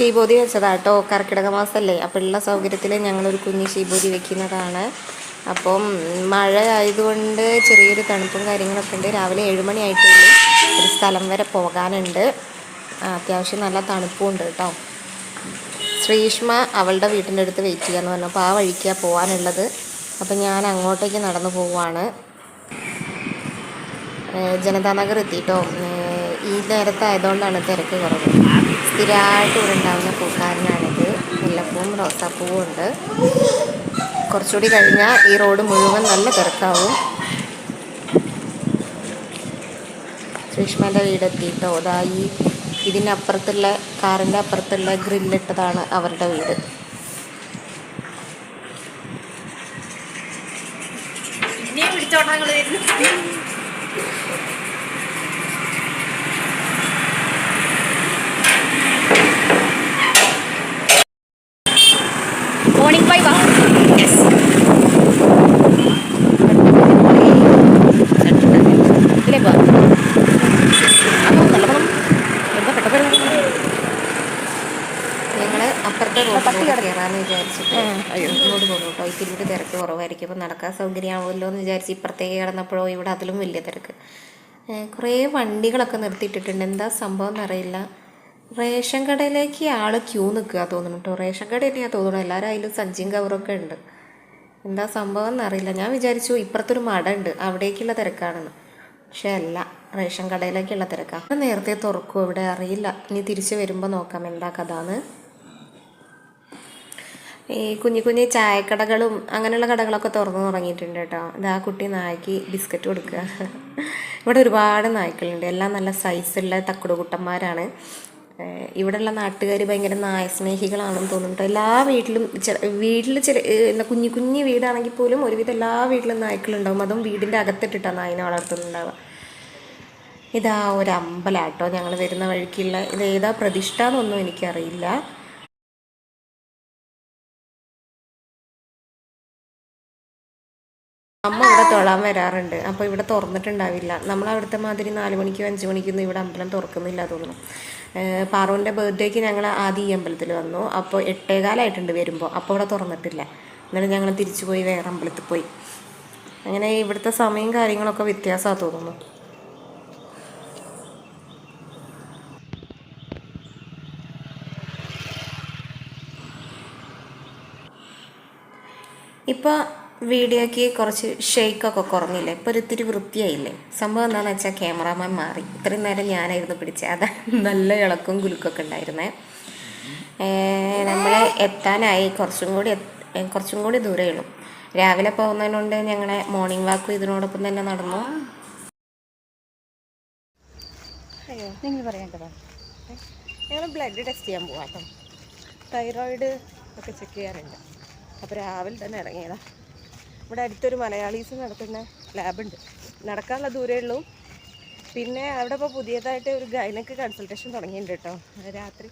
ഷീബോധി വെച്ചതാട്ടോ. കർക്കിടക മാസമല്ലേ അപ്പോൾ ഉള്ള സൗകര്യത്തിൽ ഞങ്ങളൊരു കുഞ്ഞ് ഷീബോധി വെക്കുന്നതാണ്. അപ്പം മഴ ആയതുകൊണ്ട് ചെറിയൊരു തണുപ്പും കാര്യങ്ങളൊക്കെ ഉണ്ട്. രാവിലെ ഏഴ് മണി ഒരു സ്ഥലം വരെ പോകാനുണ്ട്. അത്യാവശ്യം നല്ല തണുപ്പും ഉണ്ട് കേട്ടോ. ശ്രീഷ്മ അവളുടെ വീട്ടിന്റെ അടുത്ത് വെയിറ്റ് ചെയ്യാന്ന് പറഞ്ഞു. അപ്പോൾ ആ വഴിക്കാണ് പോകാനുള്ളത് അപ്പം ഞാൻ അങ്ങോട്ടേക്ക് നടന്നു പോവാണ്. ജനതാനഗർ എത്തിയിട്ടോ ഈ നേരത്തായതുകൊണ്ടാണ് തിരക്ക് കുറവ്. സ്ഥിരമായിട്ട് ഇവിടെ ഉണ്ടാകുന്ന പൂക്കാരനാണിത്. മുല്ലപ്പൂവും റോസാപ്പൂവും ഉണ്ട്. കുറച്ചുകൂടി കഴിഞ്ഞാൽ ഈ റോഡ് മുഴുവൻ നല്ല തിരക്കാവും. ശ്രീഷ്മേന്റെ വീടെത്തിയിട്ടോ? അതാ ഈ ഇതിനപ്പുറത്തുള്ള കാറിന്റെ അപ്പുറത്തുള്ള ഗ്രില്ലിട്ടതാണ് അവരുടെ വീട്. ഇനിയും പിടിച്ചോട്ടാ നിങ്ങൾ വരുന്നു മോർണിംഗ് ഫൈവ് ആ യെസ് ഇതിലേ പോവാം അപ്പോൾ നല്ലവണ്ണം എന്താ പെട്ടെന്ന് ഞങ്ങൾ അപ്പുറത്തെ റോഡിൽ പട്ടി കിടക്ക്. കയറാമെന്ന് വിചാരിച്ചിട്ട് അയ്യോ. റോഡ് ഇത്തിരി തിരക്ക് കുറവായിരിക്കും. അപ്പോൾ നടക്കാൻ സൗകര്യമാവുമല്ലോ എന്ന് വിചാരിച്ച് ഇപ്പുറത്തേക്ക് കിടന്നപ്പോഴോ ഇവിടെ അതിലും വലിയ തിരക്ക്. കുറേ വണ്ടികളൊക്കെ നിർത്തിയിട്ടിട്ടുണ്ട്. എന്താ സംഭവം എന്നറിയില്ല. റേഷൻ കടയിലേക്ക് ആൾ ക്യൂ നിൽക്കുക തോന്നുന്നു കേട്ടോ. റേഷൻ കട തന്നെയാണ് തോന്നുന്നു. എല്ലാവരും അതിലും സഞ്ചിയും കവറൊക്കെ ഉണ്ട്. എന്താ സംഭവം എന്നറിയില്ല. ഞാൻ വിചാരിച്ചു ഇപ്പുറത്തൊരു മട ഉണ്ട് അവിടേക്കുള്ള തിരക്കാണെന്ന്. പക്ഷേ അല്ല റേഷൻ കടയിലേക്കുള്ള തിരക്കാണ് നേരത്തെ തുറക്കും ഇവിടെ? അറിയില്ല. ഇനി തിരിച്ച് വരുമ്പോൾ നോക്കാം എന്താ കഥ ഈ കുഞ്ഞു കുഞ്ഞു ചായക്കടകളും അങ്ങനെയുള്ള കടകളൊക്കെ തുറന്നു തുടങ്ങിയിട്ടുണ്ട് കേട്ടോ. ഇതാ കുട്ടി നായ്ക്ക് ബിസ്ക്കറ്റ് കൊടുക്കുക. ഇവിടെ ഒരുപാട് നായ്ക്കളുണ്ട്. എല്ലാം നല്ല സൈസുള്ള തക്കുടുകുട്ടന്മാരാണ്. കുട്ടന്മാരാണ് ഇവിടെയുള്ള നാട്ടുകാർ ഭയങ്കര നായ സ്നേഹികളാണെന്ന് തോന്നുന്നുണ്ട് എല്ലാ വീട്ടിലും വീട്ടിൽ ഏഹ് എന്താ കുഞ്ഞു കുഞ്ഞു വീടാണെങ്കിൽ പോലും ഒരുവിധം എല്ലാ വീട്ടിലും നായ്ക്കളുണ്ടാവും. അതും വീടിന്റെ അകത്തിട്ടിട്ടാണ് നായിനെ വളർത്തുന്നുണ്ടാവുക. ഇതാ ഒരു അമ്പലാട്ടോ ഞങ്ങൾ വരുന്ന വഴിക്കുള്ള. ഇത് ഏതാ പ്രതിഷ്ഠ എന്നൊന്നും എനിക്കറിയില്ല. അമ്മ ഇവിടെ തൊഴാൻ വരാറുണ്ട്. അപ്പോൾ ഇവിടെ തുറന്നിട്ടുണ്ടാവില്ല. നമ്മൾ അവിടുത്തെ മാതിരി നാല് മണിക്കോ അഞ്ച് മണിക്കൊന്നും ഇവിടെ അമ്പലം തുറക്കുന്നില്ല തോന്നുന്നു. പാറുവിന്റെ ബർത്ത്ഡേക്ക് ഞങ്ങൾ ആദ്യം ഈ അമ്പലത്തിൽ വന്നു. അപ്പോൾ എട്ടേകാലായിട്ടുണ്ട് വരുമ്പോൾ അപ്പോൾ ഇവിടെ തുറന്നിട്ടില്ല. എന്നിട്ട് ഞങ്ങൾ തിരിച്ചു പോയി വേറെ അമ്പലത്തിൽ പോയി. അങ്ങനെ ഇവിടുത്തെ സമയം കാര്യങ്ങളൊക്കെ വ്യത്യാസമാണ് തോന്നുന്നു. ഇപ്പോൾ വീഡിയോക്ക് കുറച്ച് ഷെയ്ക്കൊക്കെ കുറഞ്ഞില്ലേ? ഇപ്പോൾ ഒരിത്തിരി വൃത്തിയായില്ലേ? സംഭവം എന്താണെന്ന് വെച്ചാൽ ക്യാമറാമാൻ മാറി. ഇത്രയും നേരം ഞാനായിരുന്നു പിടിച്ചത് അതാ നല്ല ഇളക്കും കുലുക്കൊക്കെ ഉണ്ടായിരുന്നേ. നമ്മൾ എത്താനായി. കുറച്ചും കൂടി കുറച്ചും കൂടി ദൂരമേ ഉള്ളൂ. രാവിലെ പോകുന്നതിനുണ്ട് ഞങ്ങളെ മോർണിംഗ് വാക്കും ഇതിനോടൊപ്പം തന്നെ നടന്നു. നിങ്ങൾ പറയേണ്ടതാ? ഞങ്ങൾ ബ്ലഡ് ടെസ്റ്റ് ചെയ്യാൻ പോവാം കേട്ടോ. തൈറോയിഡ് ഒക്കെ ചെക്ക് ചെയ്യാറുണ്ട്. അപ്പോൾ രാവിലെ തന്നെ ഇറങ്ങിയതാ. ഇവിടെ അടുത്തൊരു മലയാളീസ് നടത്തുന്ന ലാബുണ്ട്. നടക്കാനുള്ള ദൂരേ ഉള്ളൂ. പിന്നെ അവിടെ ഇപ്പോൾ പുതിയതായിട്ട് ഒരു ഗൈനക്ക് കൺസൾട്ടേഷൻ തുടങ്ങിയിട്ടുണ്ട് കേട്ടോ. രാത്രി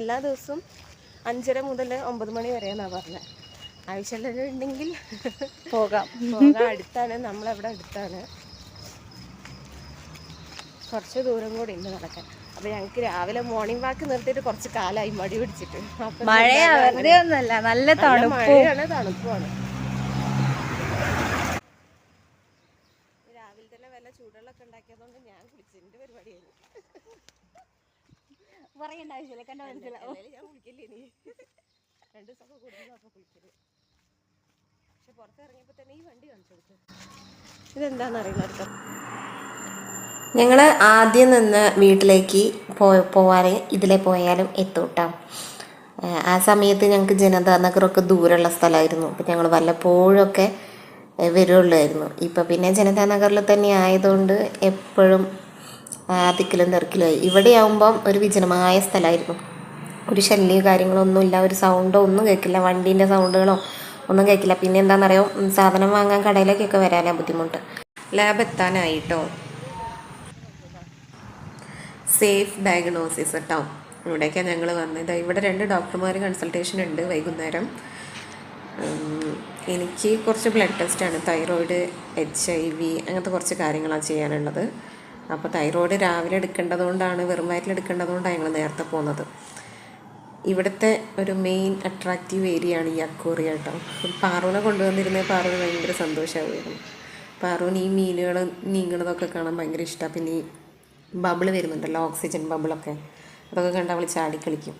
എല്ലാ ദിവസവും അഞ്ചര മുതൽ ഒമ്പത് മണി വരെയെന്നാണ് പറഞ്ഞത് ആവശ്യമുള്ളവരുണ്ടെങ്കിൽ പോകാം. പോകാം. അടുത്താണ്. നമ്മളവിടെ അടുത്താണ്. കുറച്ച് ദൂരം കൂടി ഉണ്ട് നടക്കാൻ. അപ്പൊ ഞങ്ങൾക്ക് രാവിലെ മോർണിംഗ് വാക്ക് നിർത്തിയിട്ട് കുറച്ച് കാലായി. മടി പിടിച്ചിട്ട്. മഴയാണ് തണുപ്പാണ് വെറുതെ ഒന്നല്ല നല്ല ചൂടുകളൊക്കെ ഉണ്ടാക്കിയതുകൊണ്ട് ഞാൻ കുളിച്ചു എന്റെ പരിപാടിയായിരുന്നു പറയേണ്ട ആവശ്യമില്ല കണ്ട മനസ്സിലാവും. ഞാൻ കുളിക്കില്ല ഇനി? രണ്ട് ദിവസമൊക്കെ കൂടുതലും അപ്പൊ കുളിക്കൽ. പക്ഷെ പുറത്തിറങ്ങിയപ്പോൾ തന്നെ ഈ വണ്ടി കാണിച്ചു കൊടുത്തു. ഇതെന്താണെന്ന് അറിയില്ല ഞങ്ങൾ ആദ്യം നിന്ന് വീട്ടിലേക്ക് പോ പോവാറ് ഇതിലെ പോയാലും എത്തൂട്ടാം. ആ സമയത്ത് ഞങ്ങൾക്ക് ജനതാ നഗറൊക്കെ ദൂരമുള്ള സ്ഥലമായിരുന്നു അപ്പം ഞങ്ങൾ വല്ലപ്പോഴൊക്കെ വരുള്ളായിരുന്നു. ഇപ്പം പിന്നെ ജനതാ നഗറിൽ തന്നെ ആയതുകൊണ്ട് എപ്പോഴും തിക്കിലും തിരക്കിലുമായി ഇവിടെ ഒരു വിജനമായ സ്ഥലമായിരുന്നു ഒരു ശല്യമോ കാര്യങ്ങളൊന്നുമില്ല ഒരു സൗണ്ടോ ഒന്നും കേൾക്കില്ല. വണ്ടീന്റെ സൗണ്ടുകളോ ഒന്നും കേൾക്കില്ല. പിന്നെ എന്താണെന്നറിയോ സാധനം വാങ്ങാൻ കടയിലേക്കൊക്കെ വരാനാണ് ബുദ്ധിമുട്ട്. ലാബ് എത്താനായിട്ടോ? സേഫ് ഡയഗ്നോസിസ് കേട്ടോ ഇവിടേക്കാണ് ഞങ്ങൾ വന്നത്. ഇവിടെ രണ്ട് ഡോക്ടർമാർ കൺസൾട്ടേഷൻ ഉണ്ട് വൈകുന്നേരം. എനിക്ക് കുറച്ച് ബ്ലഡ് ടെസ്റ്റാണ് തൈറോയിഡ് എച്ച് ഐ വി അങ്ങനത്തെ കുറച്ച് കാര്യങ്ങളാണ് ചെയ്യാനുള്ളത്. അപ്പോൾ തൈറോയിഡ് രാവിലെ എടുക്കേണ്ടതുകൊണ്ടാണ് വെറും വയറ്റിൽ എടുക്കേണ്ടതുകൊണ്ടാണ് ഞങ്ങൾ നേരത്തെ പോകുന്നത് ഇവിടുത്തെ ഒരു മെയിൻ അട്രാക്റ്റീവ് ഏരിയ ആണ് ഈ അക്കോറിയ കേട്ടോ. പാറുവിനെ കൊണ്ടുവന്നിരുന്ന പാറുവിന് ഭയങ്കര സന്തോഷമാവുമായിരുന്നു. പാറുവിന് ഈ മീനുകൾ നീങ്ങണതൊക്കെ കാണാൻ ഭയങ്കര ഇഷ്ടമാണ് പിന്നെ ഈ ബബിൾ വരുന്നുണ്ടല്ലോ ഓക്സിജൻ ബബിളൊക്കെ അതൊക്കെ കണ്ട് അവൾ ചാടിക്കളിക്കും.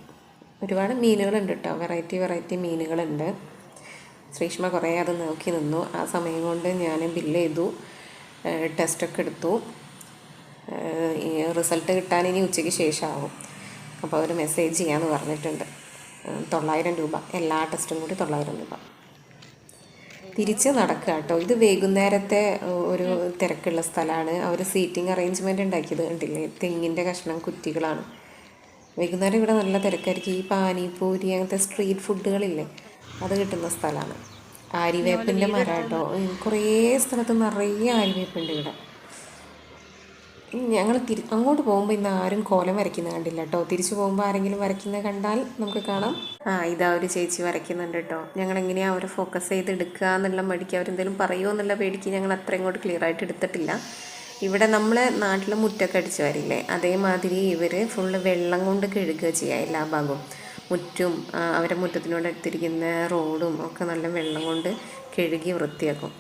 ഒരുപാട് മീനുകളുണ്ട് കേട്ടോ. Variety variety മീനുകളുണ്ട്. ശ്രീഷ്മ കുറേ അത് നോക്കി നിന്നു. ആ സമയം കൊണ്ട് ഞാൻ ബില്ല് ചെയ്തു. ടെസ്റ്റൊക്കെ എടുത്തു. റിസൾട്ട് കിട്ടാൻ ഇനി ഉച്ചയ്ക്ക് ശേഷമാവും. അപ്പോൾ അവർ മെസ്സേജ് ചെയ്യാമെന്ന് പറഞ്ഞിട്ടുണ്ട്. തൊള്ളായിരം രൂപ. എല്ലാ ടെസ്റ്റും കൂടി തൊള്ളായിരം രൂപ. തിരിച്ച് നടക്കുക കേട്ടോ ഇത് വൈകുന്നേരത്തെ ഒരു തിരക്കുള്ള സ്ഥലമാണ് അവർ സീറ്റിംഗ് അറേഞ്ച്മെന്റ് ഉണ്ടാക്കിയത് കണ്ടില്ലേ? തെങ്ങിന്റെ കഷ്ണം കുറ്റികളാണ്. വൈകുന്നേരം ഇവിടെ നല്ല തിരക്കായിരിക്കും. ഈ പാനിപൂരി അങ്ങനത്തെ സ്ട്രീറ്റ് ഫുഡുകളില്ലേ അത് കിട്ടുന്ന സ്ഥലമാണ്. ആര്യവേപ്പിന്റെ മരം കേട്ടോ കുറേ സ്ഥലത്ത് നിറയെ ആര്യവേപ്പുണ്ട് ഇവിടെ. ഞങ്ങൾ തിരി അങ്ങോട്ട് പോകുമ്പോൾ ഇന്ന് ആരും കോലം വരയ്ക്കുന്നത് കണ്ടില്ല കേട്ടോ. തിരിച്ചു പോകുമ്പോൾ ആരെങ്കിലും വരയ്ക്കുന്നത് കണ്ടാൽ നമുക്ക് കാണാം. ആ ഇതാ ഒരു ചേച്ചി വരയ്ക്കുന്നുണ്ട് കേട്ടോ. ഞങ്ങൾ എങ്ങനെയാണ് അവരെ ഫോക്കസ് ചെയ്ത് എടുക്കുക എന്നുള്ള മടിക്ക് അവരെന്തെങ്കിലും പറയുമോ എന്നുള്ള പേടിക്ക് ഞങ്ങൾ അത്ര ഇങ്ങോട്ട് ക്ലിയർ ആയിട്ട് എടുത്തിട്ടില്ല. ഇവിടെ നമ്മൾ നാട്ടിൽ മുറ്റൊക്കെ അടിച്ചു വരില്ലേ അതേമാതിരി ഇവർ ഫുള്ള് വെള്ളം കൊണ്ട് കഴുകുക ചെയ്യുക എല്ലാ ഭാഗവും. മുറ്റും അവരുടെ അവരെ മുറ്റത്തിനോട് അടുത്തിരിക്കുന്ന റോഡും ഒക്കെ നല്ല വെള്ളം കൊണ്ട് കഴുകി വൃത്തിയാക്കും.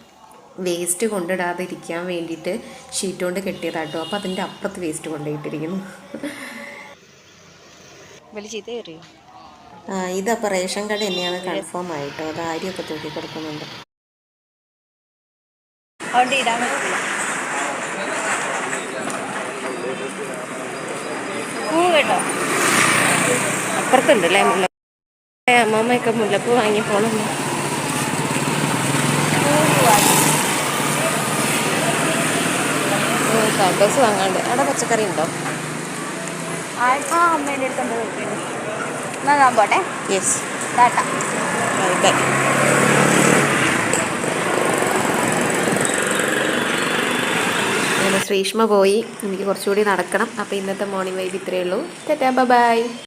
വേസ്റ്റ് കൊണ്ടിടാതിരിക്കാൻ വേണ്ടിയിട്ട് ഷീറ്റ് കൊണ്ട് കെട്ടിയതാട്ടോ. അപ്പോൾ അതിന്റെ അപ്പുറത്ത് വേസ്റ്റ് കൊണ്ടുപോയിട്ടിരിക്കുന്നു. ഇതപ്പോൾ റേഷൻ കട തന്നെയാണ് കൺഫേം ആയിട്ടോ. അത് ആര്യമൊക്കെ തൂക്കി കൊടുക്കുന്നുണ്ട് അവിടെ ഇടാൻ പറ്റില്ല പൂ കേട്ടോ? അപ്പുറത്തുണ്ട് അല്ലേ? മുല്ല അമ്മമ്മയൊക്കെ മുല്ലപ്പൂ വാങ്ങി പോകണം ഡോസ് വാങ്ങാണ്ട്. അവിടെ പച്ചക്കറി ഉണ്ടോ? ആ അമ്മേന്റെ അടുത്തുണ്ട് എന്നാ ഞാൻ പോട്ടെ. യെസ് ടാറ്റ. ബൈ ശ്രീഷ്മ പോയി. എനിക്ക് കുറച്ചുകൂടി നടക്കണം. അപ്പോൾ ഇന്നത്തെ മോർണിംഗ് വൈബ് ഇത്രയേ ഉള്ളൂ. Tata bye